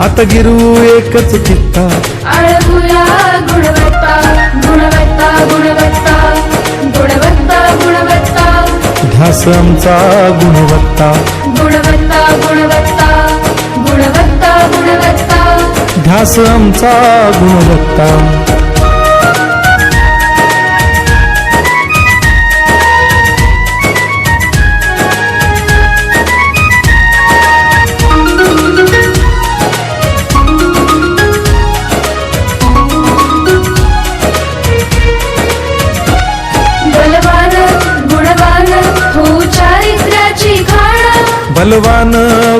आता गिरू एकच गुणवत्ता गुणवत्ता गुणवत्ता गुणवत्ता गुणवत्ता. ध्यास आमचा गुणवत्ता. गुणवत्ता गुणवत्ता गुणवत्ता गुणवत्ता. ध्यास आमचा गुणवत्ता.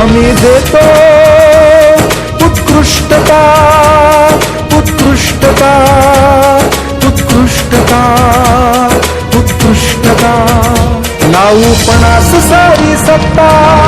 आम्ही देतो उत्कृष्टता उत्कृष्टता उत्कृष्टता उत्कृष्टता. लावू पणास सारी सत्ता.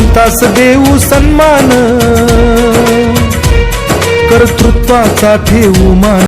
गुणवंतास देऊ सन्मान. कर्तृत्वाचा ठेवू मान.